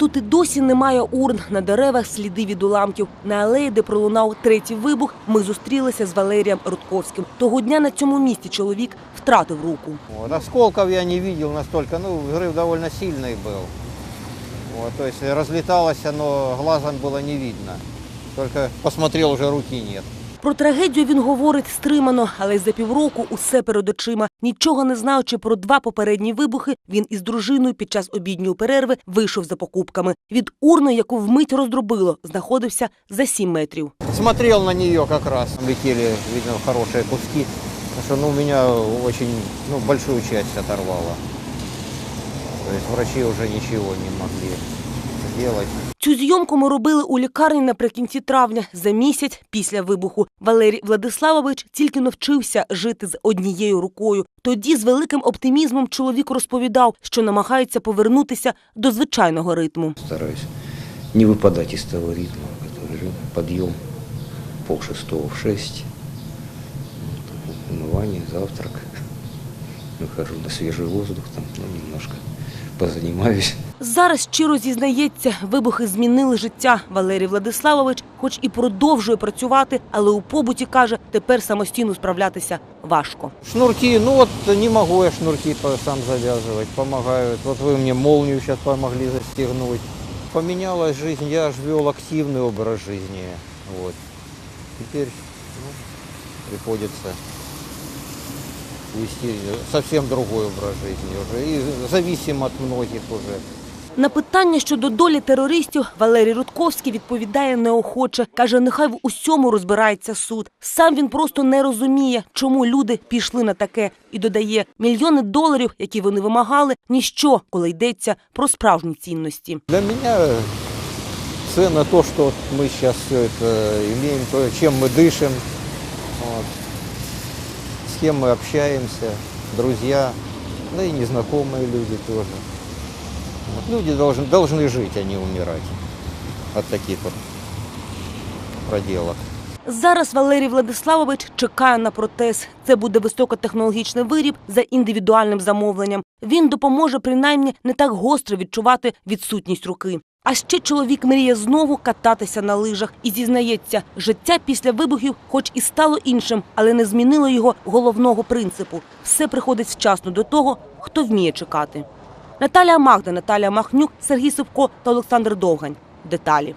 Тут і досі немає урн, на деревах сліди від уламків. На алеї, де пролунав третій вибух, ми зустрілися з Валерієм Рудковським. Того дня на цьому місці чоловік втратив руку. Вот. Осколков я не видел настолько, ну, взрыв довольно сильный был. Вот, то есть разлеталось оно, глазом было не видно. Только посмотрел, уже руки нет. Про трагедію він говорить стримано, але за півроку усе перед очима. Нічого не знаючи про два попередні вибухи, він із дружиною під час обідньої перерви вийшов за покупками. Від урни, яку вмить роздробило, знаходився за сім метрів. Смотрел на нее как раз. Летели, видно, хорошие куски. Что ну, меня очень ну, большую часть оторвало. То есть врачи уже ничего не могли сделать. Цю зйомку ми робили у лікарні наприкінці травня, за місяць після вибуху. Валерій Владиславович тільки навчився жити з однією рукою. Тоді з великим оптимізмом чоловік розповідав, що намагається повернутися до звичайного ритму. Стараюсь не выпадать из того ритма, который жил. Подъем пол шестого в шесть, Вот, умывание, завтрак. Выхожу на свежий воздух, там ну, немножко позанимаюсь. Зараз щиро зізнається, вибухи змінили життя. Валерій Владиславович, хоч і продовжує працювати, але у побуті каже, тепер самостійно справлятися важко. Шнурки, ну вот не могу я шнурки по- сам завязывать, помогают. Вот вы мне молнию сейчас помогли застегнуть. Поменялась жизнь, я ж вел активный образ жизни. Вот. Теперь ну, приходится вести совсем другой образ жизни уже. И зависим от многих уже. На питання щодо долі терористів Валерій Рудковський відповідає неохоче. Каже, нехай в усьому розбирається суд. Сам він просто не розуміє, чому люди пішли на таке. І додає, мільйони доларів, які вони вимагали, ніщо, коли йдеться про справжні цінності. Для меня ценно то, что вот мы сейчас все это имеем, то, чем мы дышим, вот, с кем мы общаемся, друзья, да и незнакомые люди тоже. Вот люди должны, должны жить, а не умирать от таких вот проделок. Зараз Валерій Владиславович чекає на протез. Це буде високотехнологічний виріб за індивідуальним замовленням. Він допоможе принаймні не так гостро відчувати відсутність руки. А ще чоловік мріє знову кататися на лижах і зізнається, життя після вибухів, хоч і стало іншим, але не змінило його головного принципу. Все приходить вчасно до того, хто вміє чекати. Наталія Магда, Наталія Махнюк, Сергій Собко та Олександр Довгань. Деталі.